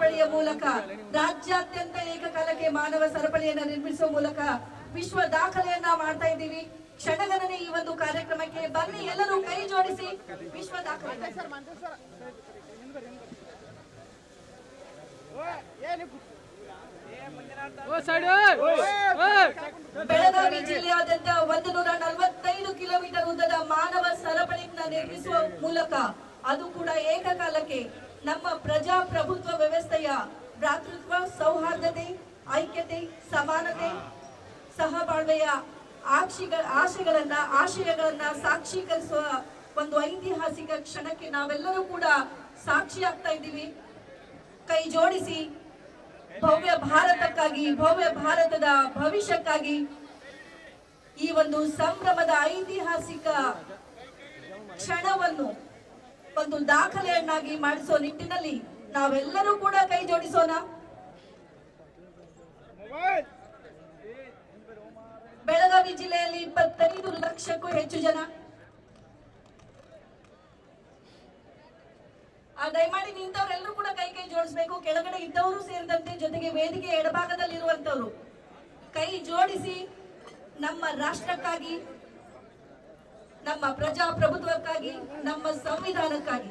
ಸರಪಳಿಯ ಮೂಲಕ ರಾಜ್ಯಾದ್ಯಂತ ಏಕಕಾಲಕ್ಕೆ ಮಾನವ ಸರಪಳಿಯನ್ನ ನಿರ್ಮಿಸುವ ಮೂಲಕ ವಿಶ್ವ ದಾಖಲೆಯನ್ನ ಮಾಡ್ತಾ ಇದ್ದೀವಿ. ಕ್ಷಣಗಣನೆ ಈ ಒಂದು ಕಾರ್ಯಕ್ರಮಕ್ಕೆ ಬನ್ನಿ ಎಲ್ಲರೂ ಕೈ ಜೋಡಿಸಿ. ವಿಶ್ವ ದಾಖಲೆ. ಬೆಳಗಾವಿ ಜಿಲ್ಲೆಯಾದ್ಯಂತ ಒಂದು ನೂರ ನಲವತ್ತೈದು ಕಿಲೋಮೀಟರ್ ಉದ್ದದ ಮಾನವ ಸರಪಳಿಯನ್ನ ನಿರ್ಮಿಸುವ ಮೂಲಕ ಅದು ಕೂಡ ಏಕಕಾಲಕ್ಕೆ ನಮ್ಮ ಪ್ರಜಾಪ್ರಭುತ್ವ ಭ್ರಾತೃತ್ವ ಸೌಹಾರ್ದತೆ, ಐಕ್ಯತೆ, ಸಮಾನತೆ, ಸಹಬಾಳ್ವೆಯ ಆಕ್ಷಿಗಳ ಆಶೆಗಳನ್ನ, ಆಶಯಗಳನ್ನ ಸಾಕ್ಷೀಕರಿಸುವ ಒಂದು ಐತಿಹಾಸಿಕ ಕ್ಷಣಕ್ಕೆ ನಾವೆಲ್ಲರೂ ಕೂಡ ಸಾಕ್ಷಿಯಾಗ್ತಾ ಇದ್ದೀವಿ. ಕೈ ಜೋಡಿಸಿ, ಭವ್ಯ ಭಾರತಕ್ಕಾಗಿ, ಭವ್ಯ ಭಾರತದ ಭವಿಷ್ಯಕ್ಕಾಗಿ ಈ ಒಂದು ಸಂಭ್ರಮದ ಐತಿಹಾಸಿಕ ಕ್ಷಣವನ್ನು ಒಂದು ದಾಖಲೆಯನ್ನಾಗಿ ಮಾಡಿಸುವ ನಿಟ್ಟಿನಲ್ಲಿ ನಾವೆಲ್ಲರೂ ಕೂಡ ಕೈ ಜೋಡಿಸೋಣ. ಬೆಳಗಾವಿ ಜಿಲ್ಲೆಯಲ್ಲಿ ಇಪ್ಪತ್ತೈದು ಲಕ್ಷಕ್ಕೂ ಹೆಚ್ಚು ಜನ. ಆ ದಯಮಾಡಿ ನಿಂತವರೆಲ್ಲರೂ ಕೂಡ ಕೈ ಕೈ ಜೋಡಿಸಬೇಕು. ಕೆಳಗಡೆ ಇದ್ದವರು ಸೇರಿದಂತೆ ಜೊತೆಗೆ ವೇದಿಕೆ ಎಡಭಾಗದಲ್ಲಿ ಇರುವಂತವರು ಕೈ ಜೋಡಿಸಿ ನಮ್ಮ ರಾಷ್ಟ್ರಕ್ಕಾಗಿ ನಮ್ಮ ಪ್ರಜಾಪ್ರಭುತ್ವಕ್ಕಾಗಿ ನಮ್ಮ ಸಂವಿಧಾನಕ್ಕಾಗಿ.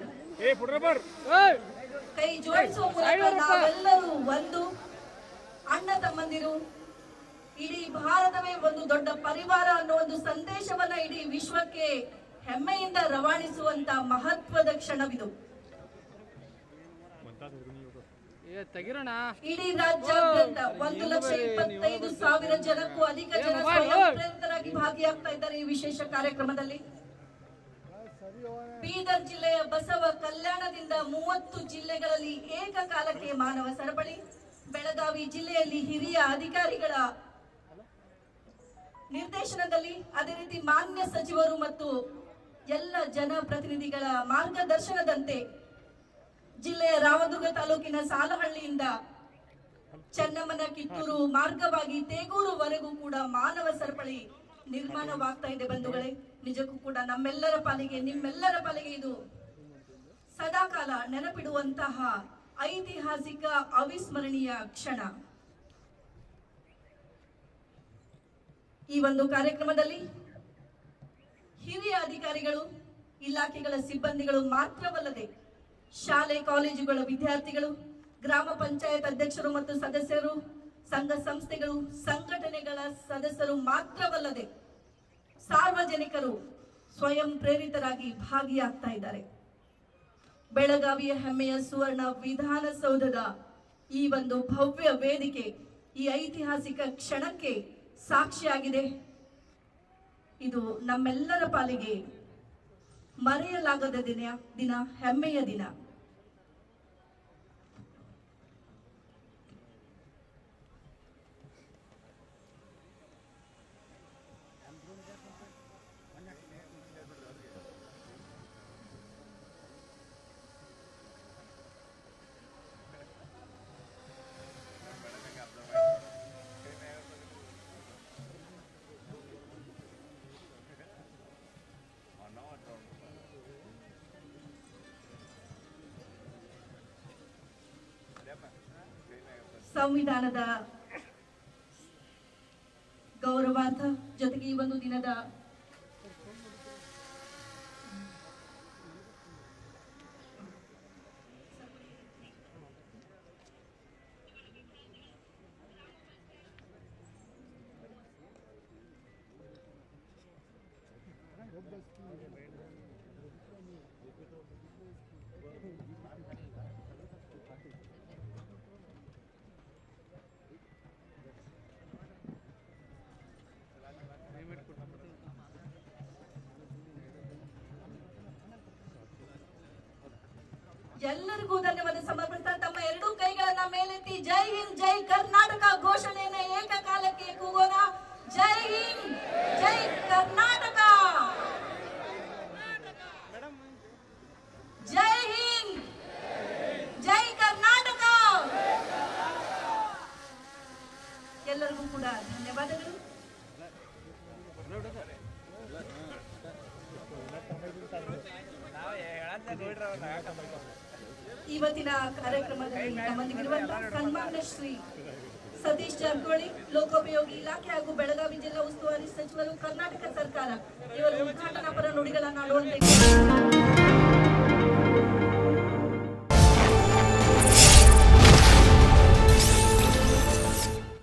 ಮೂಲಕ ನಾವೆಲ್ಲರೂ ಒಂದು ಅಣ್ಣ ತಮ್ಮಂದಿರು ಇಡೀ ಭಾರತವೇ ಒಂದು ದೊಡ್ಡ ಪರಿವಾರ ಅನ್ನೋ ಒಂದು ಸಂದೇಶವನ್ನ ಇಡೀ ವಿಶ್ವಕ್ಕೆ ಹೆಮ್ಮೆಯಿಂದ ರವಾನಿಸುವಂತ ಮಹತ್ವದ ಕ್ಷಣವಿದು. ಇಡೀ ರಾಜ್ಯಾದ್ಯಂತ ಒಂದು ಲಕ್ಷ ಇಪ್ಪತ್ತೈದು ಸಾವಿರ ಜನಕ್ಕೂ ಅಧಿಕ ಜನ ಸ್ವಯಂ ಪ್ರೇರಿತರಾಗಿ ಭಾಗಿಯಾಗ್ತಾ ಇದ್ದಾರೆ ಈ ವಿಶೇಷ ಕಾರ್ಯಕ್ರಮದಲ್ಲಿ. ಬೀದರ್ ಜಿಲ್ಲೆಯ ಬಸವ ಕಲ್ಯಾಣದಿಂದ ಮೂವತ್ತು ಜಿಲ್ಲೆಗಳಲ್ಲಿ ಏಕಕಾಲಕ್ಕೆ ಮಾನವ ಸರಪಳಿ. ಬೆಳಗಾವಿ ಜಿಲ್ಲೆಯಲ್ಲಿ ಹಿರಿಯ ಅಧಿಕಾರಿಗಳ ನಿರ್ದೇಶನದಲ್ಲಿ ಅದೇ ರೀತಿ ಮಾನ್ಯ ಸಚಿವರು ಮತ್ತು ಎಲ್ಲ ಜನಪ್ರತಿನಿಧಿಗಳ ಮಾರ್ಗದರ್ಶನದಂತೆ ಜಿಲ್ಲೆಯ ರಾಮದುರ್ಗ ತಾಲೂಕಿನ ಸಾಲಹಳ್ಳಿಯಿಂದ ಚನ್ನಮ್ಮನ ಕಿತ್ತೂರು ಮಾರ್ಗವಾಗಿ ತೇಗೂರುವರೆಗೂ ಕೂಡ ಮಾನವ ಸರಪಳಿ ನಿರ್ಮಾಣವಾಗ್ತಾ ಇದೆ ಬಂಧುಗಳೇ. ನಿಜಕ್ಕೂ ಕೂಡ ನಮ್ಮೆಲ್ಲರ ಪಾಲಿಗೆ, ನಿಮ್ಮೆಲ್ಲರ ಪಾಲಿಗೆ ಇದು ಸದಾಕಾಲ ನೆನಪಿಡುವಂತಹ ಐತಿಹಾಸಿಕ ಅವಿಸ್ಮರಣೀಯ ಕ್ಷಣ. ಈ ಒಂದು ಕಾರ್ಯಕ್ರಮದಲ್ಲಿ ಹಿರಿಯ ಅಧಿಕಾರಿಗಳು, ಇಲಾಖೆಗಳ ಸಿಬ್ಬಂದಿಗಳು ಮಾತ್ರವಲ್ಲದೆ ಶಾಲೆ, ಕಾಲೇಜುಗಳ ವಿದ್ಯಾರ್ಥಿಗಳು, ಗ್ರಾಮ ಪಂಚಾಯತ್ ಅಧ್ಯಕ್ಷರು ಮತ್ತು ಸದಸ್ಯರು, ಸಂಘ ಸಂಸ್ಥೆಗಳು ಸದಸ್ಯರು ಮಾತ್ರವಲ್ಲದೆ ಸಾರ್ವಜನಿಕರು ಸ್ವಯಂ ಪ್ರೇರಿತರಾಗಿ ಭಾಗಿಯಾಗ್ತಾ ಇದ್ದಾರೆ. ಬೆಳಗಾವಿಯ ಹೆಮ್ಮೆಯ ಸುವರ್ಣ ವಿಧಾನಸೌಧದ ಈ ಒಂದು ಭವ್ಯ ವೇದಿಕೆ ಈ ಐತಿಹಾಸಿಕ ಕ್ಷಣಕ್ಕೆ ಸಾಕ್ಷಿಯಾಗಿದೆ. ಇದು ನಮ್ಮೆಲ್ಲರ ಪಾಲಿಗೆ ಮರೆಯಲಾಗದ ದಿನ ದಿನ, ಹೆಮ್ಮೆಯ ದಿನ. ಸಂವಿಧಾನದ ಗೌರವಾರ್ಥ ಜೊತೆಗೆ ಈ ಒಂದು ದಿನದ ಎಲ್ಲರಿಗೂ ಧನ್ಯವಾದ ಸಮರ್ಪಿಸ್ತಾ ತಮ್ಮ ಎರಡೂ ಕೈಗಳನ್ನ ಮೇಲೆತ್ತಿ ಜೈ ಹಿಂದ್, ಜೈ ಕರ್ನಾಟಕ ಘೋಷಣೆಯನ್ನ ಏಕಕಾಲಕ್ಕೆ ಕೂಗೋಣ. ಜೈ ಹಿಂದ್, ಜೈ ಕರ್ನಾಟಕ. ಜೈ ಹಿಂದ್, ಜೈ ಕರ್ನಾಟಕ. ಎಲ್ಲರಿಗೂ ಕೂಡ ಧನ್ಯವಾದಗಳು. ಈ ಇವತ್ತಿನ ಕಾರ್ಯಕ್ರಮದಲ್ಲಿ ನಮ್ಮಲ್ಲಿರುವಂತಹ ಸನ್ಮಾನ್ಯ ಶ್ರೀ ಸತೀಶ್ ಜಾರಕಿಹೊಳಿ, ಲೋಕೋಪಯೋಗಿ ಇಲಾಖೆ ಹಾಗೂ ಬೆಳಗಾವಿ ಜಿಲ್ಲಾ ಉಸ್ತುವಾರಿ ಸಚಿವರು, ಕರ್ನಾಟಕ ಸರ್ಕಾರ ಇವರ ಉದ್ಘಾಟನಾ ಪರ ನುಡಿಗಳನ್ನಾಡುವಂತೆ